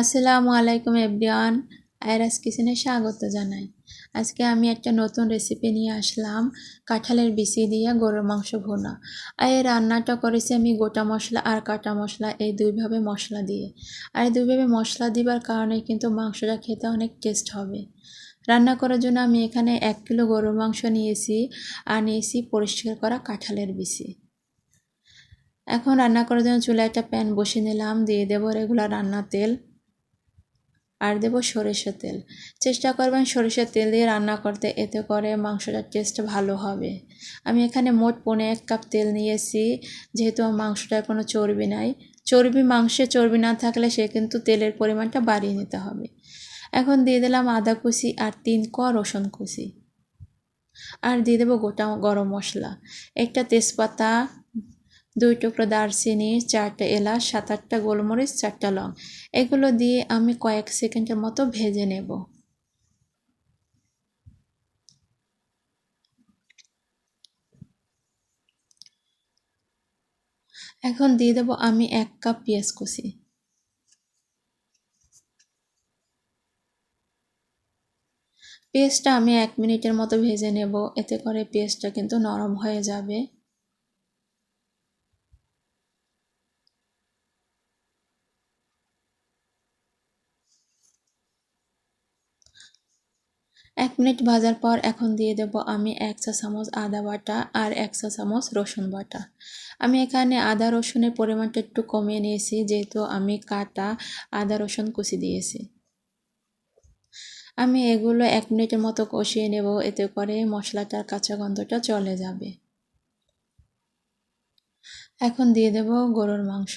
আসসালামু আলাইকুম এভরিওয়ান, আয়রাস কিচেনে স্বাগত জানাই। আজকে আমি একটা নতুন রেসিপি নিয়ে আসলাম, কাঁঠালের বিচি দিয়ে গরুর মাংস ভুনা। আর এই রান্নাটা করেছি আমি গোটা মশলা আর কাটা মশলা, এই দুইভাবে মশলা দিয়ে। আর এই দুইভাবে মশলা দিবার কারণে কিন্তু মাংসটা খেতে অনেক টেস্ট হবে। রান্না করার জন্য আমি এখানে এক কিলো গরুর মাংস নিয়েছি আর নিয়েছি পরিষ্কার করা কাঁঠালের বিচি। এখন রান্না করার জন্য চুলায় একটা প্যান বসে নিলাম, দিয়ে দেবো রেগুলার রান্নার তেল। আর দেবো সরিষার তেল। চেষ্টা করবেন সরিষার তেল দিয়ে রান্না করতে, এতে করে মাংসটার টেস্ট ভালো হবে। আমি এখানে মোট পনে এক কাপ তেল নিয়েছি, যেহেতু মাংসটার কোনো চর্বি নাই। চর্বি, মাংসে চর্বি না থাকলে সে কিন্তু তেলের পরিমাণটা বাড়িয়ে নিতে হবে। এখন দিয়ে দিলাম আদা কুচি আর তিন ক রসুন কুচি। আর দিয়ে দেবো গোটা গরম মশলা। একটা তেজপাতা দুই টুকরো দারচিনি, চারটে এলাচ সাত আটটা গোলমরিচ, চারটা লং। এগুলো দিয়ে আমি কয়েক সেকেন্ডের মতো ভেজে নেব। এখন দিয়ে দেবো আমি এক কাপ পেঁয়াজ কুচি। পেঁয়াজটা আমি এক মিনিটের মতো ভেজে নেব। এতে করে পেঁয়াজটা কিন্তু নরম হয়ে যাবে। এক মিনিট ভাজার পর এখন দিয়ে দেব আমি এক চা চামচ আদা বাটা আর এক চা চামচ রসুন বাটা। আমি এখানে আদা রসুনের পরিমাণটা একটু কমিয়ে নিয়েছি, যেহেতু আমি কাটা আদা রসুন কুচি দিয়েছি। আমি এগুলো এক মিনিটের মতো কষিয়ে নেব, এতে করে মশলাটার কাঁচা গন্ধটা চলে যাবে। এখন দিয়ে দেব গরুর মাংস।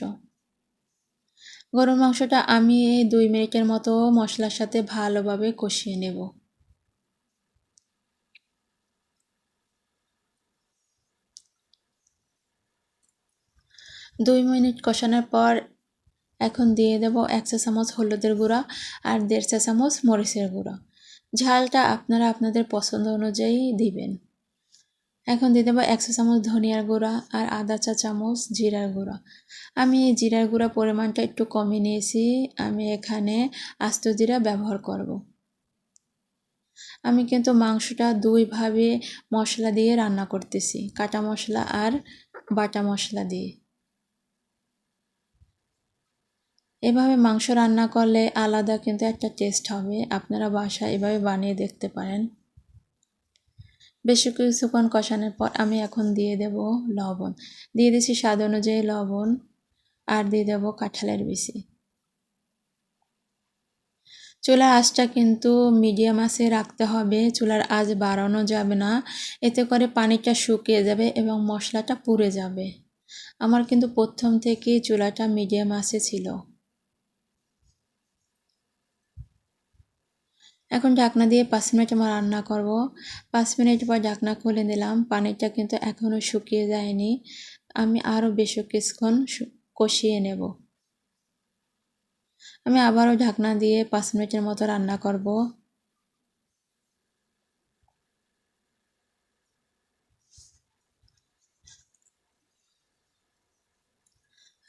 গরুর মাংসটা আমি দুই মিনিটের মতো মশলার সাথে ভালোভাবে কষিয়ে নেব। দুই মিনিট কষানোর পর এখন দিয়ে দেব এক চা চামচ হলুদের গুঁড়া আর দেড় চা চামচ মরিচের গুঁড়া। ঝালটা আপনারা আপনাদের পছন্দ অনুযায়ী দিবেন। এখন দিয়ে দেবো একশো চামচ ধনিয়ার গুঁড়া আর আধা চা চামচ জিরার গুঁড়া। আমি জিরার গুঁড়া পরিমাণটা একটু কমিয়ে নিয়েছি। আমি এখানে আস্ত জিরা ব্যবহার করব। আমি কিন্তু মাংসটা দুইভাবে মশলা দিয়ে রান্না করতেছি। কাটা মশলা আর বাটা মশলা দিয়ে। এভাবে মাংস রান্না করলে আলাদা কিন্তু একটা টেস্ট হবে। আপনারা বাসায় এভাবে বানিয়ে দেখতে পারেন। বেশি কিছুক্ষণ কষানোর পর আমি এখন দিয়ে দেব লবণ। দিয়ে দিছি স্বাদ অনুযায়ী লবণ আর দিয়ে দেব কাঁঠালের বিচি চুলার আঁচটা কিন্তু মিডিয়াম আঁচে রাখতে হবে। চুলার আঁচ বাড়ানো যাবে না। এতে করে পানিটা শুকিয়ে যাবে এবং মশলাটা পুড়ে যাবে। আমার কিন্তু প্রথম থেকেই চুলাটা মিডিয়াম আঁচে ছিল। এখন ঢাকনা দিয়ে পাঁচ মিনিট আমার রান্না করব। পাঁচ মিনিট পর ঢাকনা খুলে দিলাম পানিটা কিন্তু এখনও শুকিয়ে যায়নি। আমি আরও বেশি কিছুক্ষণ কষিয়ে নেব। আমি আবারও ঢাকনা দিয়ে পাঁচ মিনিটের মতো রান্না করব।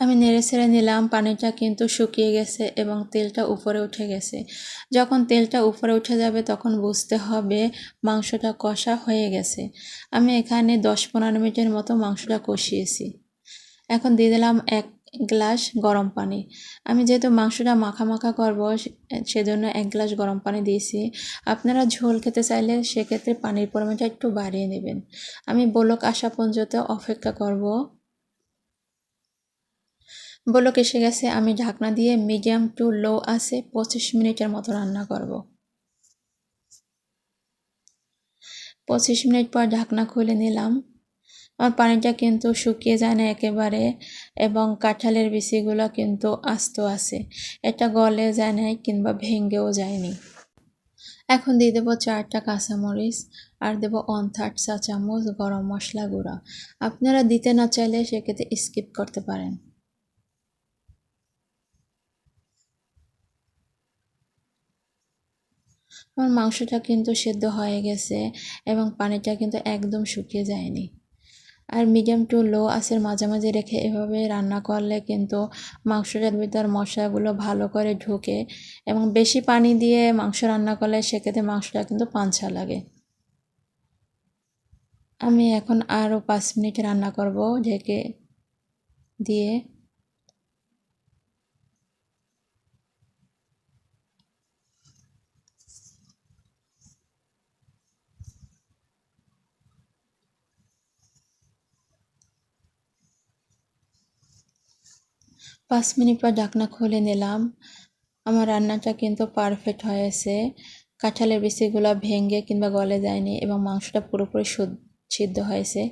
আমি নেড়ে ছেড়ে নিলাম, পানিটা কিন্তু শুকিয়ে গেছে এবং তেলটা উপরে উঠে গেছে। যখন তেলটা উপরে উঠে যাবে তখন বুঝতে হবে মাংসটা কষা হয়ে গেছে। আমি এখানে দশ পনেরো মিনিটের মতো মাংসটা কষিয়েছি। এখন দিয়ে দিলাম এক গ্লাস গরম পানি। আমি যেহেতু মাংসটা মাখা মাখা করব সেজন্য এক গ্লাস গরম পানি দিয়েছি। আপনারা ঝোল খেতে চাইলে সেক্ষেত্রে পানির পরিমাণটা একটু বাড়িয়ে নেবেন। আমি বলক আসা পর্যন্ত অপেক্ষা করব। বলক এসে গেছে, আমি ঢাকনা দিয়ে মিডিয়াম টু লো আছে, পঁচিশ মিনিটের মতো রান্না করব। পঁচিশ মিনিট পর ঢাকনা খুলে নিলাম। আমার পানিটা কিন্তু শুকিয়ে যায় না একেবারে, এবং কাঁঠালের বিচিগুলো কিন্তু আস্ত আছে। এটা গলে যায় নাই কিংবা ভেঙ্গেও যায়নি। এখন দিয়ে দেবো চারটা কাঁচামরিচ, আর দেবো ওয়ান থার্ড চা চামচ গরম মশলা গুঁড়া। আপনারা দিতে না চাইলে সেক্ষেত্রে স্কিপ করতে পারেন। আমার মাংসটা কিন্তু সেদ্ধ হয়ে গেছে এবং পানিটা কিন্তু একদম শুকিয়ে যায়নি। আর মিডিয়াম টু লো আঁচের মাঝামাঝি রেখে এভাবে রান্না করলে কিন্তু মাংসটার ভিতর মশলাগুলো ভালো করে ঢুকে এবং বেশি পানি দিয়ে মাংস রান্না করলে সেক্ষেত্রে মাংসটা কিন্তু পাঞ্ছা লাগে। আমি এখন আরও পাঁচ মিনিট রান্না করব ঢেকে দিয়ে। পাঁচ মিনিট পর ঢাকনা খুলে নিলাম। আমার রান্নাটা কিন্তু পারফেক্ট হয়েছে। কাঁঠালের বিচিগুলো ভেঙে কিংবা গলে যায়নি এবং মাংসটা পুরোপুরি সিদ্ধ হয়েছে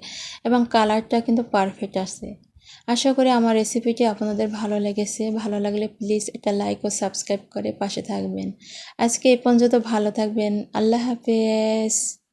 এবং কালারটা কিন্তু পারফেক্ট আছে। আশা করি আমার রেসিপিটি আপনাদের ভালো লেগেছে। ভালো লাগলে প্লিজ এটা লাইক ও সাবস্ক্রাইব করে পাশে থাকবেন। আজকে এই পর্যন্ত ভালো থাকবেন। আল্লাহ হাফেজ।